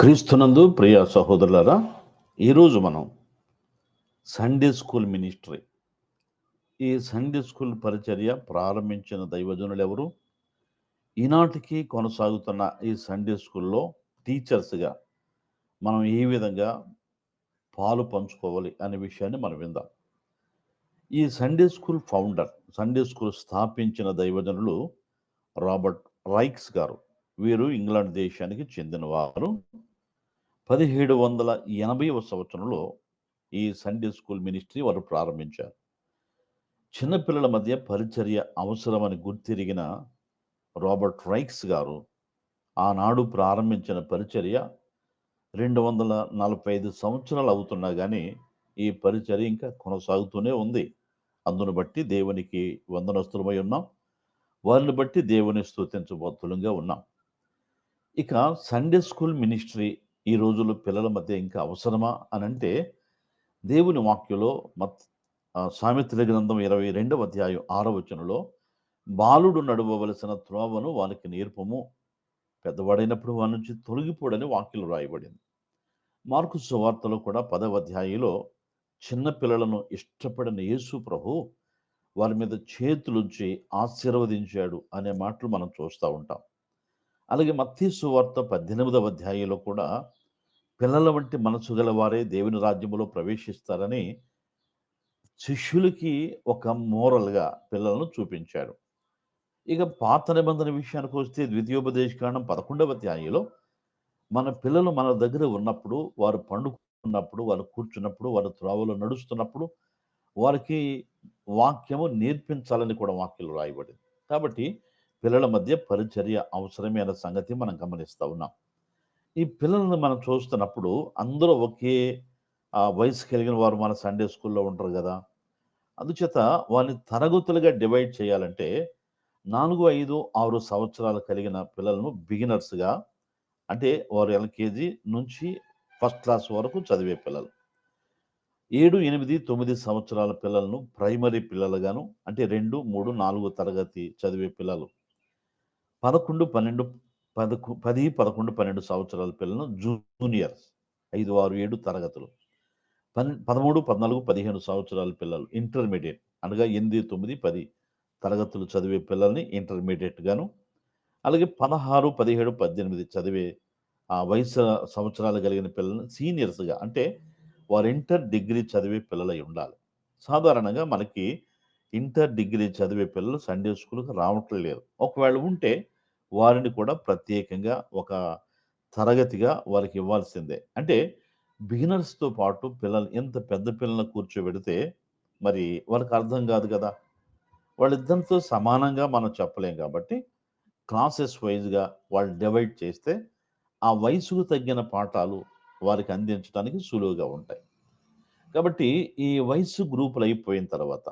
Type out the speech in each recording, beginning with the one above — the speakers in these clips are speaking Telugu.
క్రీస్తునందు ప్రియ సహోదరులారా ఈరోజు మనం సండే స్కూల్ మినిస్ట్రీ. ఈ సండే స్కూల్ పరిచర్య ప్రారంభించిన దైవజనులు ఎవరు? ఈనాటికి కొనసాగుతున్న ఈ సండే స్కూల్లో టీచర్స్గా మనం ఏ విధంగా పాలు పంచుకోవాలి అనే విషయాన్ని మనం విందాం. ఈ Sunday school founder Sunday school స్థాపించిన దైవజనులు రాబర్ట్ రైక్స్ గారు. వీరు ఇంగ్లాండ్ దేశానికి చెందినవారు. పదిహేడు వందల ఎనభైవ సంవత్సరంలో ఈ సండే స్కూల్ మినిస్ట్రీ వారు ప్రారంభించారు. చిన్నపిల్లల మధ్య పరిచర్య అవసరమని గుర్తిరిగిన రాబర్ట్ రైక్స్ గారు ఆనాడు ప్రారంభించిన పరిచర్య రెండు వందల నలభై ఐదు సంవత్సరాలు అవుతున్నా కానీ ఈ పరిచర్య ఇంకా కొనసాగుతూనే ఉంది. అందును బట్టి దేవునికి వందనస్తులమై ఉన్నాం. వారిని బట్టి దేవుని స్తుతించబోతులుగా ఉన్నాం. ఇక సండే స్కూల్ మినిస్ట్రీ ఈ రోజుల్లో పిల్లల మధ్య ఇంకా అవసరమా అని అంటే దేవుని వాక్యలో మత్ ఆ, సామెతల గ్రంథం ఇరవై రెండవ అధ్యాయం ఆరవ వచనంలో బాలుడు నడవవలసిన త్రోవను వానికి నేర్పము. పెద్దవాడైనప్పుడు వారి నుంచి తొలగిపోడని వాక్యలు రాయబడింది. మార్కు సువార్తలో కూడా పదవ అధ్యాయంలో చిన్న పిల్లలను ఇష్టపడిన యేసు ప్రభు వారి మీద చేతులుంచి ఆశీర్వదించాడు అనే మాటలు మనం చూస్తూ ఉంటాం. అలాగే మత్తీ సువార్త పద్దెనిమిదవ అధ్యాయంలో కూడా పిల్లల వంటి మనసు గలవారే దేవుని రాజ్యములో ప్రవేశిస్తారని శిష్యులకి ఒక మోరల్గా పిల్లలను చూపించాడు ఇక పాత నిబంధన విషయానికి వస్తే ద్వితీయోపదేశకాండం పదకొండవ అధ్యాయంలో మన పిల్లలు మన దగ్గర ఉన్నప్పుడు వారు పండుకున్నప్పుడు వారు కూర్చున్నప్పుడు వారు త్రోవలో నడుస్తున్నప్పుడు వారికి వాక్యము నేర్పించాలని కూడా వాక్యంలో రాయబడింది. కాబట్టి పిల్లల మధ్య పరిచర్య అవసరమే అనే సంగతి మనం గమనిస్తూ ఉన్నాం. ఈ పిల్లలను మనం చూస్తున్నప్పుడు అందరూ ఒకే వయసు కలిగిన వారు మన సండే స్కూల్లో ఉంటారు కదా. అందుచేత వారిని తరగతులుగా డివైడ్ చేయాలంటే నాలుగు ఐదు ఆరు సంవత్సరాలు కలిగిన పిల్లలను బిగినర్స్గా అంటే వారు ఎల్కేజీ నుంచి ఫస్ట్ క్లాస్ వరకు చదివే పిల్లలు. ఏడు ఎనిమిది తొమ్మిది సంవత్సరాల పిల్లలను ప్రైమరీ పిల్లలుగాను అంటే రెండు మూడు నాలుగు తరగతి చదివే పిల్లలు. పదకొండు పన్నెండు పదకొ పది పదకొండు పన్నెండు సంవత్సరాల పిల్లలను జూనియర్స్ ఐదు ఆరు ఏడు తరగతులు. పన్ పదమూడు పద్నాలుగు పదిహేను సంవత్సరాల పిల్లలు ఇంటర్మీడియట్ అనగా ఎనిమిది తొమ్మిది పది తరగతులు చదివే పిల్లల్ని ఇంటర్మీడియట్గాను అలాగే పదహారు పదిహేడు పద్దెనిమిది చదివే ఆ వయసు సంవత్సరాలు కలిగిన పిల్లల్ని సీనియర్స్గా అంటే వారు ఇంటర్ డిగ్రీ చదివే పిల్లలై ఉండాలి. సాధారణంగా మనకి ఇంటర్ డిగ్రీ చదివే పిల్లలు సండే స్కూల్కి రావటం లేదు ఒకవేళ ఉంటే వారిని కూడా ప్రత్యేకంగా ఒక తరగతిగా వారికి ఇవ్వాల్సిందే. అంటే బిగినర్స్తో పాటు పిల్లలు ఎంత పెద్ద పిల్లలను కూర్చోబెడితే మరి వాళ్ళకి అర్థం కాదు కదా! వాళ్ళిద్దరితో సమానంగా మనం చెప్పలేం కాబట్టి క్లాసెస్ వైజ్గా వాళ్ళు డివైడ్ చేస్తే ఆ వయసుకు తగ్గిన పాఠాలు వారికి అందించడానికి సులువుగా ఉంటాయి. కాబట్టి ఈ వయసు గ్రూపులు అయిపోయిన తర్వాత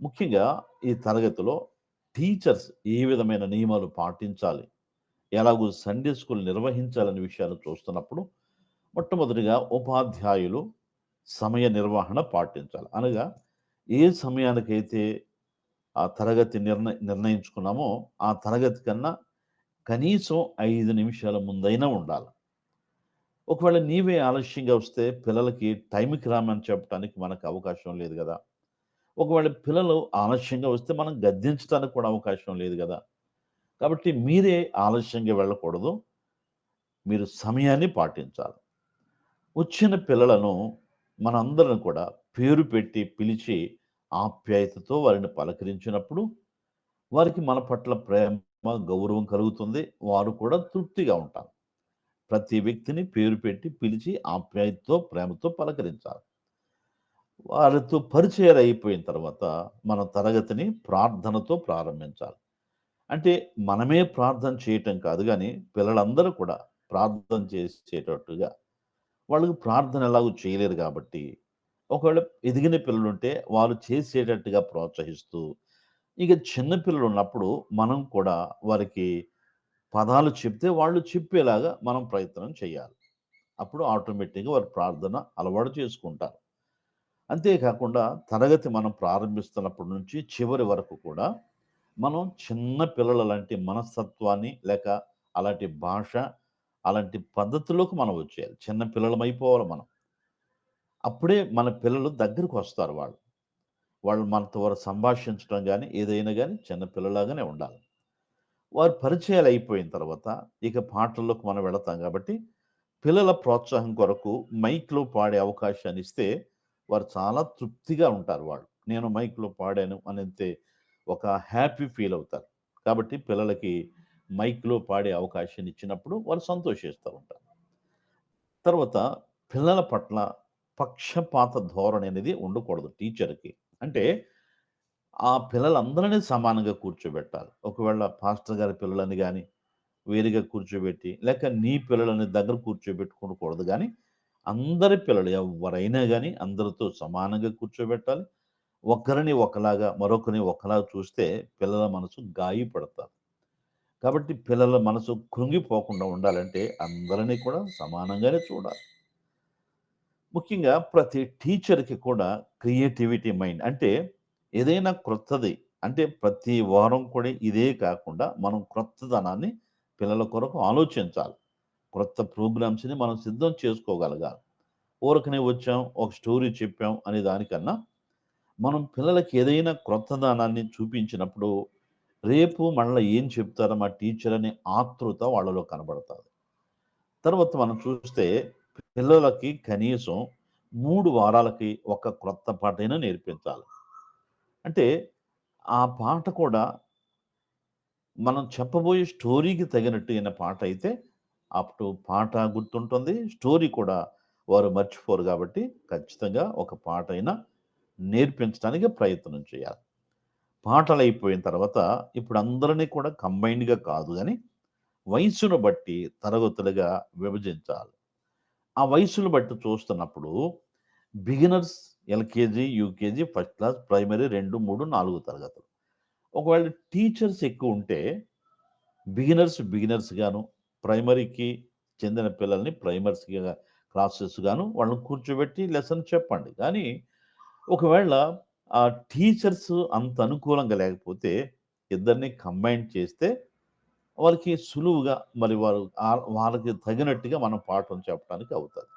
ముఖ్యంగా ఈ తరగతిలో టీచర్స్ ఏ విధమైన నియమాలు పాటించాలి? ఎలాగో సండే స్కూల్ నిర్వహించాలనే విషయాలు చూస్తున్నప్పుడు మొట్టమొదటిగా ఉపాధ్యాయులు సమయ నిర్వహణ పాటించాలి. అనగా ఏ సమయానికైతే ఆ తరగతి నిర్ణయ నిర్ణయించుకున్నామో ఆ తరగతి కన్నా కనీసం ఐదు నిమిషాల ముందైనా ఉండాలి. ఒకవేళ నీవే ఆలస్యంగా వస్తే పిల్లలకి టైంకి రామని చెప్పడానికి మనకు అవకాశం లేదు కదా. ఒకవేళ పిల్లలు ఆలస్యంగా వస్తే మనం గద్దించడానికి కూడా అవకాశం లేదు కదా. కాబట్టి మీరే ఆలస్యంగా వెళ్ళకూడదు. మీరు సమయాన్ని పాటించాలి. వచ్చిన పిల్లలను మనందరం కూడా పేరు పెట్టి పిలిచి ఆప్యాయతతో వారిని పలకరించినప్పుడు వారికి మన పట్ల ప్రేమ గౌరవం కలుగుతుంది. వారు కూడా తృప్తిగా ఉంటారు. ప్రతి వ్యక్తిని పేరు పెట్టి పిలిచి ఆప్యాయతతో ప్రేమతో పలకరించాలి. వారితో పరిచయాలు అయిపోయిన తర్వాత మన తరగతిని ప్రార్థనతో ప్రారంభించాలి. అంటే మనమే ప్రార్థన చేయటం కాదు కానీ పిల్లలందరూ కూడా ప్రార్థన చేసేటట్టుగా వాళ్ళకి ప్రార్థన ఎలాగో చేయలేరు కాబట్టి ఒకవేళ ఎదిగిన పిల్లలు ఉంటే వారు చేసేటట్టుగా ప్రోత్సహిస్తూ ఇక చిన్న పిల్లలు ఉన్నప్పుడు మనం కూడా వారికి పదాలు చెప్తే వాళ్ళు చెప్పేలాగా మనం ప్రయత్నం చేయాలి. అప్పుడు ఆటోమేటిక్గా వారు ప్రార్థన అలవాటు చేసుకుంటారు. అంతేకాకుండా తరగతి మనం ప్రారంభిస్తున్నప్పటి నుంచి చివరి వరకు కూడా మనం చిన్న పిల్లల లాంటి మనస్తత్వాన్ని లేక అలాంటి భాష అలాంటి పద్ధతుల్లోకి మనం వచ్చేయాలి. చిన్న పిల్లలమైపోవాలి మనం. అప్పుడే మన పిల్లలు దగ్గరకు వస్తారు వాళ్ళు. వాళ్ళు మనతో వారు సంభాషించడం కానీ ఏదైనా కానీ చిన్న పిల్లలాగానే ఉండాలి. వారు పరిచయాలు అయిపోయిన తర్వాత ఇక పాటల్లోకి మనం వెళతాం కాబట్టి, పిల్లల ప్రోత్సాహం కొరకు మైక్‌లో పాడే అవకాశాన్ని ఇస్తే వారు చాలా తృప్తిగా ఉంటారు వాళ్ళు. నేను మైక్‌లో పాడాను అనంతే ఒక హ్యాపీ ఫీల్ అవుతారు. కాబట్టి పిల్లలకి మైక్‌లో పాడే అవకాశాన్ని ఇచ్చినప్పుడు వారు సంతోషిస్తూ ఉంటారు. తర్వాత పిల్లల పట్ల పక్షపాత ధోరణి అనేది ఉండకూడదు టీచర్‌కి. అంటే ఆ పిల్లలందరినీ సమానంగా కూర్చోబెట్టాలి. ఒకవేళ పాస్టర్ గారి పిల్లలని కానీ వేరుగా కూర్చోబెట్టి, లేక నీ పిల్లలని దగ్గర కూర్చోబెట్టుకోకూడదు కానీ అందరి పిల్లలు ఎవరైనా కానీ అందరితో సమానంగా కూర్చోబెట్టాలి. ఒకరిని ఒకలాగా, మరొకరిని ఒకలాగా చూస్తే పిల్లల మనసు గాయపడతారు. కాబట్టి పిల్లల మనసు కృంగిపోకుండా ఉండాలంటే అందరిని కూడా సమానంగానే చూడాలి. ముఖ్యంగా ప్రతి టీచర్‌కి కూడా క్రియేటివిటీ మైండ్ అంటే ఏదైనా క్రొత్తది అంటే ప్రతి వారం కూడా ఇదే కాకుండా మనం క్రొత్తదనాన్ని పిల్లల కొరకు ఆలోచించాలి. క్రొత్త ప్రోగ్రామ్స్‌ని మనం సిద్ధం చేసుకోగలగాలి. ఊరకనే వచ్చాం, ఒక స్టోరీ చెప్పాం అనే దానికన్నా, మనం పిల్లలకి ఏదైనా క్రొత్తదనాన్ని చూపించినప్పుడు, రేపు మళ్ళీ ఏం చెప్తారో మా టీచర్ అనే ఆతృత వాళ్ళలో కనబడుతుంది తర్వాత మనం చూస్తే పిల్లలకి కనీసం మూడు వారాలకి ఒక క్రొత్త పాటైనా నేర్పించాలి. అంటే ఆ పాట కూడా మనం చెప్పబోయే స్టోరీకి తగినట్టు అయిన పాట అయితే, అప్పుడు పాట గుర్తుంటుంది. స్టోరీ కూడా వారు మర్చిపోరు కాబట్టి, ఖచ్చితంగా ఒక పాట అయినా నేర్పించడానికి ప్రయత్నం చేయాలి. పాటలు అయిపోయిన తర్వాత ఇప్పుడు అందరిని కూడా కంబైన్డ్‌గా కాదు కానీ వయసును బట్టి తరగతులుగా విభజించాలి. ఆ వయసును బట్టి చూస్తున్నప్పుడు beginners LKG, UKG, first class, primary 2, 3, 4 తరగతులు. ఒకవేళ టీచర్స్ ఎక్కువుంటే బిగినర్స్ బిగినర్స్ గాను, ప్రైమరీకి చెందిన పిల్లల్ని ప్రైమర్స్‌గా క్లాసెస్ గాను వాళ్ళని కూర్చోబెట్టి లెసన్ చెప్పండి. కానీ ఒకవేళ ఆ టీచర్స్ అంత అనుకూలంగా లేకపోతే ఇద్దరిని కంబైన్ చేస్తే వాళ్ళకి సులువుగా మరి వారు వాళ్ళకి తగినట్టుగా మనం పాఠం చెప్పడానికి అవుతుంది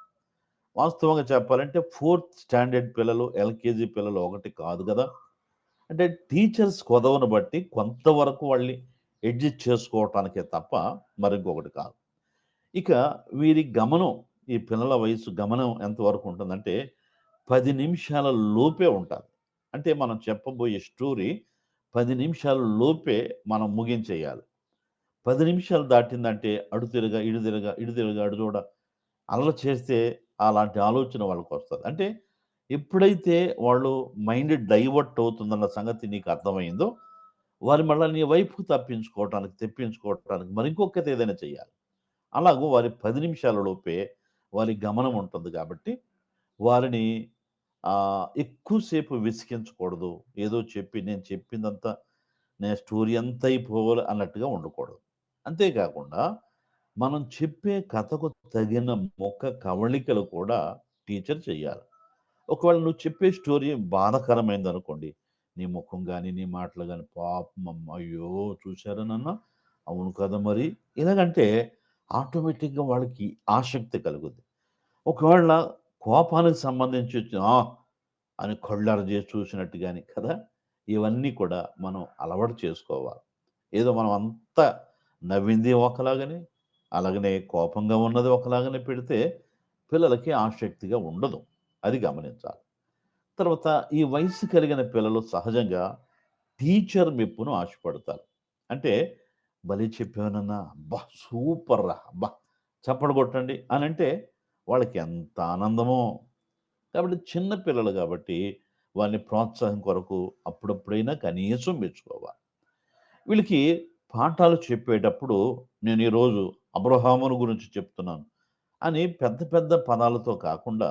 వాస్తవంగా చెప్పాలంటే ఫోర్త్ స్టాండర్డ్ పిల్లలు, ఎల్‌కేజీ పిల్లలు ఒకటి కాదు కదా అంటే టీచర్స్ కొదవను బట్టి కొంతవరకు వాళ్ళని ఎడ్జిట్ చేసుకోవటానికే తప్ప మరింకొకటి కాదు. ఇక వీరి గమనం ఈ పిల్లల వయసు గమనం ఎంతవరకు ఉంటుందంటే పది నిమిషాల లోపే ఉంటుంది అంటే మనం చెప్పబోయే స్టోరీ పది నిమిషాల లోపే మనం ముగించేయాలి. పది నిమిషాలు దాటిందంటే అడు తిరగ, ఇటు తిరగ, ఇడు తిరగ, అడు చూడ అల్లరి చేస్తే అలాంటి ఆలోచన వాళ్ళకొస్తది. అంటే ఎప్పుడైతే వాళ్ళు మైండ్ డైవర్ట్ అవుతుందన్న సంగతి నీకు అర్థమైందో, వారి మళ్ళీ నీ వైపు తప్పించుకోవటానికి, తెప్పించుకోవటానికి మరి ఇంకొకటి ఏదైనా చేయాలి. అలాగూ వారి పది నిమిషాల లోపే వారి గమనం ఉంటుంది కాబట్టి, వారిని ఎక్కువసేపు విసిగించకూడదు. ఏదో చెప్పి నేను చెప్పిందంతా నేను స్టోరీ ఎంత అయిపోవాలి అన్నట్టుగా ఉండకూడదు. అంతేకాకుండా మనం చెప్పే కథకు తగిన ముఖ కవళికలు కూడా టీచర్ చెయ్యాలి. ఒకవేళ నువ్వు చెప్పే స్టోరీ బాధాకరమైందనుకోండి, నీ ముఖం కానీ నీ మాటలు కానీ పాపం అయ్యో! చూసారా నాన్న? అవును కదా మరి. ఎలాగంటే ఆటోమేటిక్‌గా వాళ్ళకి ఆసక్తి కలుగుద్ది. ఒకవేళ కోపానికి సంబంధించి ఆ! అని కళ్ళెర్ర చేసి చూసినట్టు కానీ కదా! ఇవన్నీ కూడా మనం అలవాటు చేసుకోవాలి. ఏదో మనం అంతా నవ్వింది ఒకలాగానే, అలాగనే కోపంగా ఉన్నది ఒకలాగానే పెడితే పిల్లలకి ఆసక్తిగా ఉండదు. అది గమనించాలి. తర్వాత ఈ వయసు కలిగిన పిల్లలు సహజంగా టీచర్ మెప్పును ఆశపడతారు. అంటే భలే చెప్పానన్నా బా సూపర్ రా! బా చప్పట్లు కొట్టండి అంటే వాళ్ళకి ఎంత ఆనందమో. కాబట్టి చిన్న పిల్లలు కాబట్టి వారిని ప్రోత్సాహం కొరకు అప్పుడప్పుడైనా కనీసం మెచ్చుకోవాలి. వీళ్ళకి పాఠాలు చెప్పేటప్పుడు నేను ఈరోజు అబ్రహామును గురించి చెప్తున్నాను అని పెద్ద పెద్ద పదాలతో కాకుండా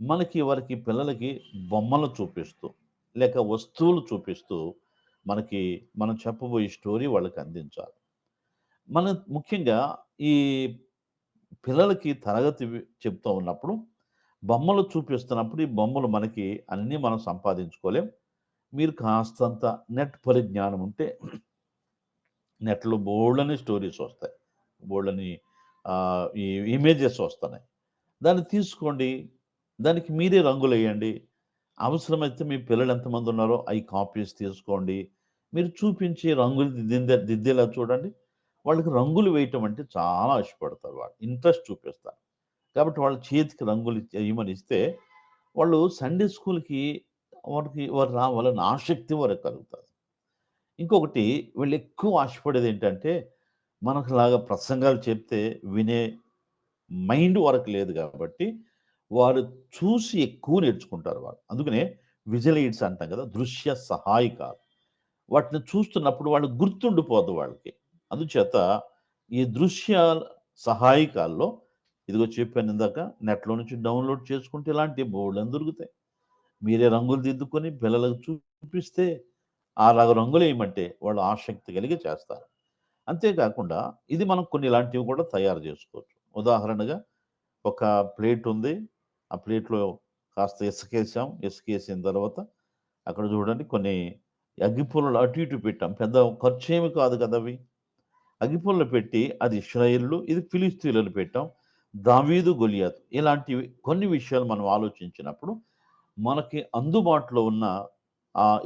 మనకి వారికి పిల్లలకి బొమ్మలు చూపిస్తూ, లేక వస్తువులు చూపిస్తూ మనకి మనం చెప్పబోయే స్టోరీ వాళ్ళకి అందించాలి. మన ముఖ్యంగా ఈ పిల్లలకి తరగతి చెప్తూ ఉన్నప్పుడు బొమ్మలు చూపిస్తున్నప్పుడు ఈ బొమ్మలు మనకి అన్నీ మనం సంపాదించుకోలేం. మీరు కాస్తంత నెట్ పరిజ్ఞానం ఉంటే నెట్‌లో బోల్డని స్టోరీస్ వస్తాయి. బోల్డని ఈ ఇమేజెస్ వస్తున్నాయి. దాన్ని తీసుకోండి. దానికి మీరే రంగులేయండి. అవసరమైతే మీ పిల్లలు ఎంతమంది ఉన్నారో అయి కాపీస్ తీసుకోండి. మీరు చూపించి రంగులు దిద్దిందే దిద్దేలా చూడండి. వాళ్ళకి రంగులు వేయటం అంటే చాలా ఇష్టపడతారు వాళ్ళు. ఇంట్రెస్ట్ చూపిస్తారు. కాబట్టి వాళ్ళ చేతికి రంగులు ఇవ్వమని ఇస్తే వాళ్ళు సండే స్కూల్‌కి వారికి వారు రావాలని ఆసక్తి వారికి కలుగుతుంది ఇంకొకటి వీళ్ళు ఎక్కువ ఆశపడేది ఏంటంటే, మనకులాగా ప్రసంగాలు చెప్తే వినే మైండ్ వరకు లేదు కాబట్టి, వారు చూసి ఎక్కువ నేర్చుకుంటారు వాళ్ళు. అందుకనే విజిలైడ్స్ అంటాం కదా! దృశ్య సహాయకాలు. వాటిని చూస్తున్నప్పుడు వాళ్ళు గుర్తుండిపోదు వాళ్ళకి. అందుచేత ఈ దృశ్య సహాయకాల్లో ఇదిగో చెప్పాను ఇందాక నెట్‌లో నుంచి డౌన్‌లోడ్ చేసుకుంటే ఇలాంటి బోలెడన్ని దొరుకుతాయి. మీరే రంగులు దిద్దుకొని పిల్లలకు చూపిస్తే అలాగ రంగులేయమంటే వాళ్ళు ఆసక్తి కలిగి చేస్తారు. అంతేకాకుండా ఇది మనం కొన్ని ఇలాంటివి కూడా తయారు చేసుకోవచ్చు. ఉదాహరణగా ఒక ప్లేట్ ఉంది. ఆ ప్లేట్‌లో కాస్త ఇసకేసాం. ఇసుకేసిన తర్వాత అక్కడ చూడండి కొన్ని అగ్గిపూలలు అటు ఇటు పెట్టాం. పెద్ద ఖర్చేమి కాదు కదా అవి. అగ్గిపుల్లలు పెట్టి అది ఇష్రాయిల్లు ఇది ఫిలిస్తీన్లు పెట్టాం. దావీదు, గొలియాదు ఇలాంటివి కొన్ని విషయాలు మనం ఆలోచించినప్పుడు మనకి అందుబాటులో ఉన్న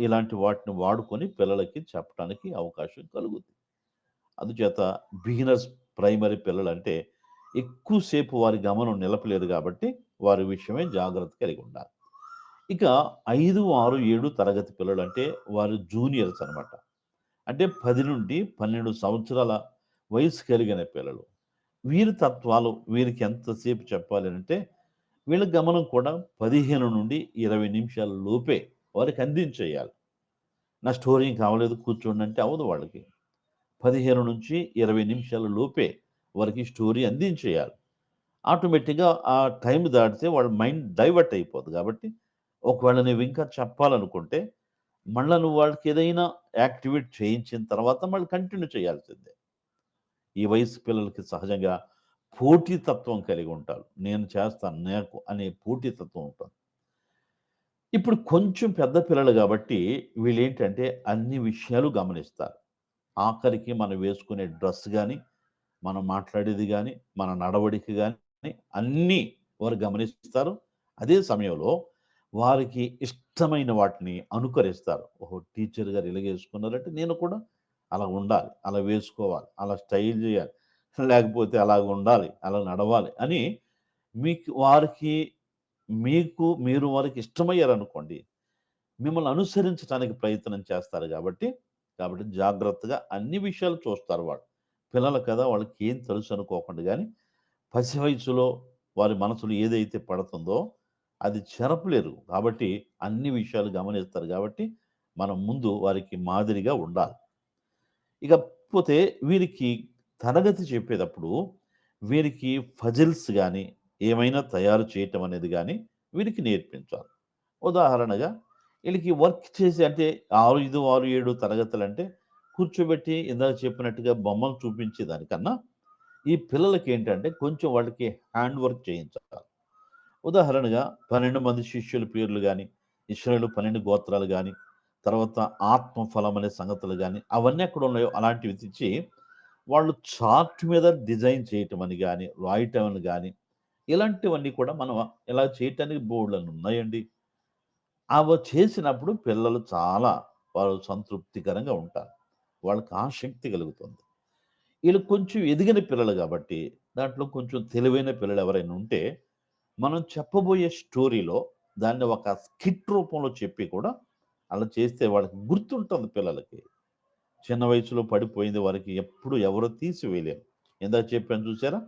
ఇలాంటి వాటిని వాడుకొని పిల్లలకి చెప్పడానికి అవకాశం కలుగుతుంది అందుచేత బిగినర్స్ ప్రైమరీ పిల్లలంటే అంటే ఎక్కువసేపు వారి గమనం నిలపలేదు కాబట్టి వారి విషయమే జాగ్రత్త కలిగి ఉండాలి. ఇక 5, 6, 7 తరగతి పిల్లలు అంటే వారు జూనియర్స్ అనమాట అంటే 10-12 సంవత్సరాల వయసు కలిగిన పిల్లలు. వీరి తత్వాలు వీరికి ఎంతసేపు చెప్పాలి అంటే వీళ్ళ గమనం కూడా 15-20 నిమిషాల లోపే వారికి అందించేయాలి. నా స్టోరీ కావలేదు కూర్చోండి అంటే అవ్వదు వాళ్ళకి. 15-20 నిమిషాల లోపే వారికి స్టోరీ అందించేయాలి. ఆటోమేటిక్‌గా ఆ టైం దాటితే వాళ్ళ మైండ్ డైవర్ట్ అయిపోద్ది కాబట్టి, ఒకవేళ నువ్వు ఇంకా చెప్పాలనుకుంటే, మళ్ళీ నువ్వు వాళ్ళకి ఏదైనా యాక్టివేట్ చేయించిన తర్వాత మళ్ళీ కంటిన్యూ చేయాల్సిందే. ఈ వయసు పిల్లలకి సహజంగా పోటీతత్వం కలిగి ఉంటారు. నేను చేస్తాను నాకు అనే పోటీతత్వం ఉంటుంది. ఇప్పుడు కొంచెం పెద్ద పిల్లలు కాబట్టి వీళ్ళేంటంటే అన్ని విషయాలు గమనిస్తారు. ఆఖరికి మనం వేసుకునే డ్రెస్ కానీ మనం మాట్లాడేది కానీ మన నడవడిక కానీ అన్నీ వారు గమనిస్తారు. అదే సమయంలో వారికి ఇష్టమైన వాటిని అనుకరిస్తారు. ఓహో! టీచర్ గారు ఇలాగేసుకున్నారంటే నేను కూడా అలా ఉండాలి. అలా వేసుకోవాలి. అలా స్టైల్ చేయాలి. లేకపోతే అలాగ ఉండాలి. అలా నడవాలి అని మీకు వారికి మీకు మీరు వారికి ఇష్టమయ్యారనుకోండి. మిమ్మల్ని అనుసరించడానికి ప్రయత్నం చేస్తారు కాబట్టి, కాబట్టి జాగ్రత్తగా అన్ని విషయాలు చూస్తారు వాళ్ళు. పిల్లలు కదా! వాళ్ళకి ఏం తెలుసు అనుకోకండి కానీ పసి వయసులో వారి మనసులో ఏదైతే పడుతుందో అది చెరపలేరు. కాబట్టి అన్ని విషయాలు గమనిస్తారు కాబట్టి, మనం ముందు వారికి మాదిరిగా ఉండాలి. ఇకపోతే వీరికి తరగతి చెప్పేటప్పుడు వీరికి ఫజిల్స్ కానీ ఏమైనా తయారు చేయటం అనేది కానీ వీరికి నేర్పించాలి. ఉదాహరణగా వీళ్ళకి వర్క్ చేసి అంటే 5, 6, 7 తరగతులంటే కూర్చోబెట్టి ఇందాక చెప్పినట్టుగా బొమ్మలు చూపించే దానికన్నా, ఈ పిల్లలకి ఏంటంటే కొంచెం వాళ్ళకి హ్యాండ్ వర్క్ చేయించాలి. ఉదాహరణగా 12 మంది శిష్యుల పేర్లు కానీ ఇశ్రాయేలు 12 గోత్రాలు కానీ తర్వాత ఆత్మఫలం అనే సంగతులు కానీ అవన్నీ ఎక్కడ ఉన్నాయో అలాంటివి తెచ్చి, వాళ్ళు చార్ట్ మీద డిజైన్ చేయటం అని కానీ రాయటం అని కానీ ఇలాంటివన్నీ కూడా మనం ఇలా చేయటానికి బోర్డులను ఉన్నాయండి. అవి చేసినప్పుడు పిల్లలు చాలా వారు సంతృప్తికరంగా ఉంటారు. వాళ్ళకి ఆసక్తి కలుగుతుంది. వీళ్ళు కొంచెం ఎదిగిన పిల్లలు కాబట్టి, దాంట్లో కొంచెం తెలివైన పిల్లలు ఎవరైనా ఉంటే, మనం చెప్పబోయే స్టోరీలో దాన్ని ఒక స్కిట్ రూపంలో చెప్పి కూడా అలా చేస్తే వాళ్ళకి గుర్తుంటుంది పిల్లలకి. చిన్న వయసులో పడిపోయింది వారికి ఎప్పుడు ఎవరు తీసివేయలేరు. ఇందాక చెప్పాను చూసారా?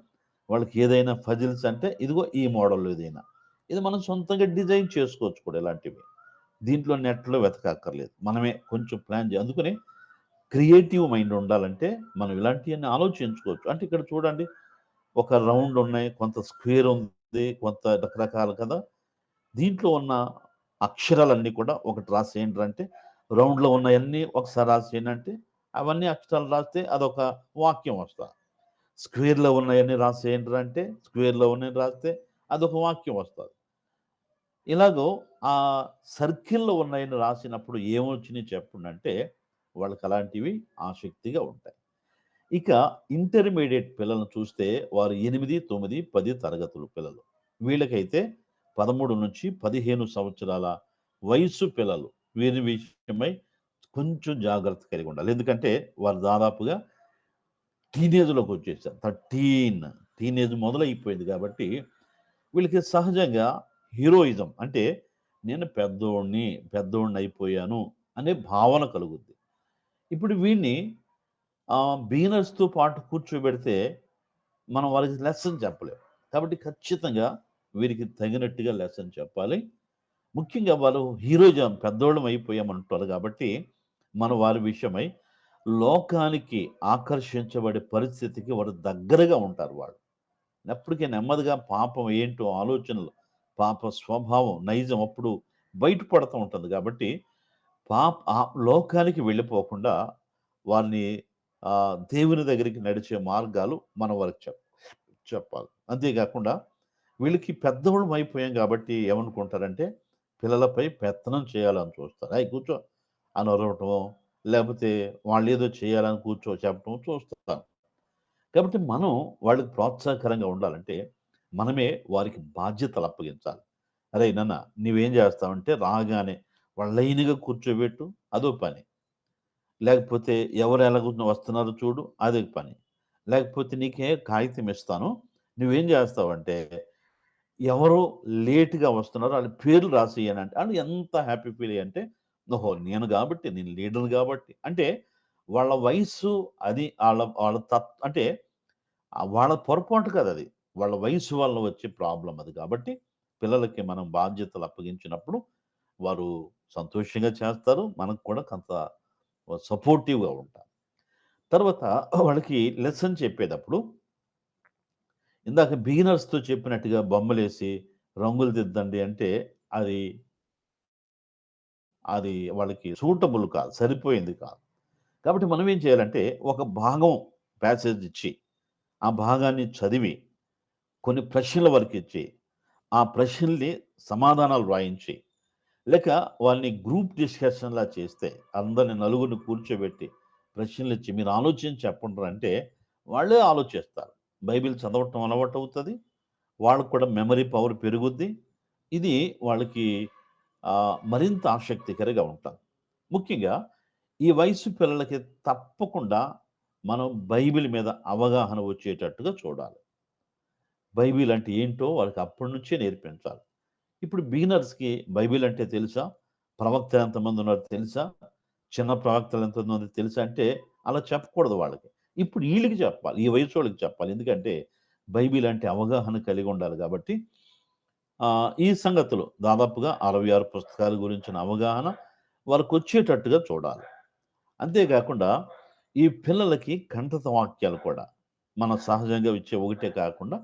వాళ్ళకి ఏదైనా పజిల్స్ అంటే ఇదిగో ఈ మోడల్‌లో ఏదైనా. ఇది మనం సొంతంగా డిజైన్ చేసుకోవచ్చు కూడా ఇలాంటివి. దీంట్లో నెట్‌లో వెతకక్కర్లేదు. మనమే కొంచెం ప్లాన్ జే అందుకని క్రియేటివ్ మైండ్ ఉండాలంటే మనం ఇలాంటివన్నీ ఆలోచించుకోవచ్చు. అంటే ఇక్కడ చూడండి ఒక రౌండ్ ఉన్నాయి. కొంత స్క్వేర్ ఉంది. కొంత రకరకాలు కదా! దీంట్లో ఉన్న అక్షరాలన్నీ కూడా ఒకటి రాసేయండి అంటే, రౌండ్‌లో ఉన్నాయన్నీ ఒకసారి రాసేయండి అంటే, అవన్నీ అక్షరాలు రాస్తే అదొక వాక్యం వస్తా స్క్వేర్‌లో ఉన్నాయన్నీ రాసేయండి అంటే, స్క్వేర్‌లో ఉన్నయి రాస్తే అదొక వాక్యం వస్తుంది ఇలాగో ఆ సర్కిల్‌లో ఉన్నాయని రాసినప్పుడు ఏమొచ్చినాయి చెప్పండంటే, వాళ్ళకి అలాంటివి ఆసక్తిగా ఉంటాయి. ఇక ఇంటర్మీడియట్ పిల్లలను చూస్తే వారు ఎనిమిది తొమ్మిది పది తరగతులు పిల్లలు. వీళ్ళకైతే పదమూడు నుంచి పదిహేను సంవత్సరాల వయసు పిల్లలు. వీరి విషయమై కొంచెం జాగ్రత్త కలిగి ఉండాలి. ఎందుకంటే వారు దాదాపుగా టీనేజ్లోకి వచ్చేసారు. థర్టీన్ టీనేజ్ మొదలైపోయింది కాబట్టి వీళ్ళకి సహజంగా హీరోయిజం అంటే నేను పెద్దోడిని పెద్దోడిని అయిపోయాను అనే భావన కలుగుద్ది. ఇప్పుడు వీడిని బీనర్స్తో పాటు కూర్చోబెడితే మనం వాళ్ళకి లెసన్ చెప్పలేం. కాబట్టి ఖచ్చితంగా వీరికి తగినట్టుగా లెసన్ చెప్పాలి. ముఖ్యంగా వాళ్ళు హీరోయిజం పెద్దోళ్ళం అయిపోయామంటారు కాబట్టి మన వారి విషయమై లోకానికి ఆకర్షించబడే పరిస్థితికి వారు దగ్గరగా ఉంటారు వాళ్ళు. ఎప్పటికీ నెమ్మదిగా పాపం ఏంటో ఆలోచనలు పాప స్వభావం నైజం అప్పుడు బయటపడుతూ ఉంటుంది కాబట్టి పాప ఆ లోకానికి వెళ్ళిపోకుండా వారిని దేవుని దగ్గరికి నడిచే మార్గాలు మన వారికి చెప్ చెప్పాలి. అంతేకాకుండా వీళ్ళకి పెద్దవాళ్ళం అయిపోయాం కాబట్టి ఏమనుకుంటారంటే పిల్లలపై పెత్తనం చేయాలని చూస్తారు. అవి కూర్చో అని అరవటం లేకపోతే వాళ్ళు ఏదో చేయాలని కూర్చో చెప్పడం చూస్తారు కాబట్టి మనం వాళ్ళకి ప్రోత్సాహకరంగా ఉండాలంటే మనమే వారికి బాధ్యతలు అప్పగించాలి. అరే నాన్న నువ్వేం చేస్తావంటే రాగానే వాళ్ళు లైన్గా కూర్చోబెట్టు అదో పని. లేకపోతే ఎవరు ఎలా వస్తున్నారో చూడు అదే పని. లేకపోతే నీకే కాగితం ఇస్తాను. నువ్వేం చేస్తావంటే ఎవరు లేట్గా వస్తున్నారో వాళ్ళ పేర్లు రాసి అంటే వాళ్ళు ఎంత హ్యాపీ ఫీల్ అంటే ఓహో నేను కాబట్టి నేను లీడర్ కాబట్టి. అంటే వాళ్ళ వయసు అది వాళ్ళ వాళ్ళ తత్ అంటే వాళ్ళ పొరపాటు కాదు అది. వాళ్ళ వయసు వల్ల వచ్చే ప్రాబ్లం అది కాబట్టి పిల్లలకి మనం బాధ్యతలు అప్పగించినప్పుడు వారు సంతోషంగా చేస్తారు. మనకు కూడా కొంత సపోర్టివ్గా ఉంటారు. తర్వాత వాళ్ళకి లెసన్ చెప్పేటప్పుడు ఇందాక బిగినర్స్తో చెప్పినట్టుగా బొమ్మలేసి రంగులు దిద్దండి అంటే అది అది వాళ్ళకి సూటబుల్ కాదు సరిపోయింది కాదు. కాబట్టి మనం ఏం చేయాలంటే ఒక భాగం ప్యాసేజ్ ఇచ్చి ఆ భాగాన్ని చదివి కొన్ని ప్రశ్నల వరకు ఇచ్చి ఆ ప్రశ్నల్ని సమాధానాలు రాయించి లేక వాళ్ళని గ్రూప్ డిస్కషన్లా చేస్తే అందరిని నలుగురిని కూర్చోబెట్టి ప్రశ్నలు ఇచ్చి మీరు ఆలోచించి చెప్పండి అంటే వాళ్ళే ఆలోచిస్తారు. బైబిల్ చదవటం అలవాటు అవుతుంది వాళ్ళకు కూడా మెమరీ పవర్ పెరుగుద్ది. ఇది వాళ్ళకి మరింత ఆసక్తికరంగా ఉంటుంది. ముఖ్యంగా ఈ వయసు పిల్లలకి తప్పకుండా మనం బైబిల్ మీద అవగాహన వచ్చేటట్టుగా చూడాలి. బైబిల్ అంటే ఏంటో వాళ్ళకి అప్పటి నుంచే నేర్పించాలి. ఇప్పుడు బిగినర్స్కి బైబిల్ అంటే తెలుసా? ప్రవక్త ఎంతమంది ఉన్నారో తెలుసా? చిన్న ప్రవక్తలు ఎంతమంది తెలుసా? అంటే అలా చెప్పకూడదు వాళ్ళకి. ఇప్పుడు వీళ్ళకి చెప్పాలి ఈ వయసు వాళ్ళకి చెప్పాలి. ఎందుకంటే బైబిల్ అంటే అవగాహన కలిగి ఉండాలి కాబట్టి ఈ సంగతులు దాదాపుగా అరవై ఆరు పుస్తకాల గురించిన అవగాహన వారికి వచ్చేటట్టుగా చూడాలి. అంతేకాకుండా ఈ పిల్లలకి కంఠత వాక్యాలు కూడా మన సహజంగా ఇచ్చే ఒకటే కాకుండా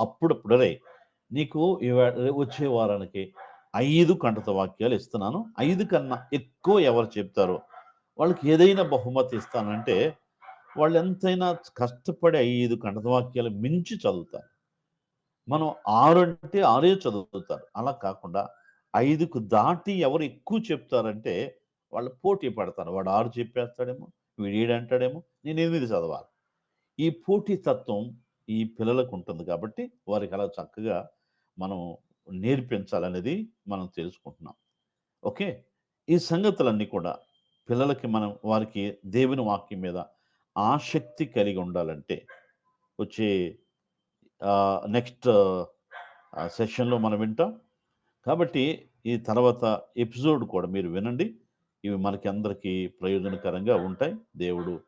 అప్పుడప్పుడరే నీకు వచ్చే వారానికి ఐదు కంటత వాక్యాలు ఇస్తున్నాను. ఐదు కన్నా ఎక్కువ ఎవరు చెప్తారో వాళ్ళకి ఏదైనా బహుమతి ఇస్తానంటే వాళ్ళు ఎంతైనా కష్టపడి ఐదు కంటత వాక్యాలు మించి చదువుతారు. మనం ఆరు అంటే ఆరే చదువుతారు. అలా కాకుండా ఐదుకు దాటి ఎవరు ఎక్కువ చెప్తారంటే వాళ్ళు పోటీ పడతారు. వాడు ఆరు చెప్పేస్తాడేమో వీడు ఏడు అంటాడేమో నేను ఎనిమిది చదవాలి. ఈ పోటీ తత్వం ఈ పిల్లలకు ఉంటుంది కాబట్టి వారికి అలా చక్కగా మనం నేర్పించాలనేది మనం తెలుసుకుంటున్నాం. ఓకే? ఈ సంగతులన్నీ కూడా పిల్లలకి మనం వారికి దేవుని వాక్యం మీద ఆసక్తి కలిగి ఉండాలంటే వచ్చే నెక్స్ట్ సెషన్లో మనం వింటాం. కాబట్టి ఈ తర్వాత ఎపిసోడ్ కూడా మీరు వినండి. ఇవి మనకి అందరికీ ప్రయోజనకరంగా ఉంటాయి. దేవుడు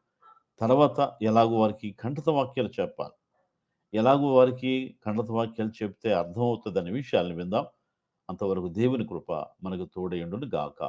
తర్వాత ఎలాగో వారికి కంఠత వాక్యాలు చెప్పాలి. ఎలాగో వారికి కండత వాక్యాలు చెప్తే అర్థమవుతుందనే విషయాలను విందాం. అంతవరకు దేవుని కృప మనకు తోడయుండును గాక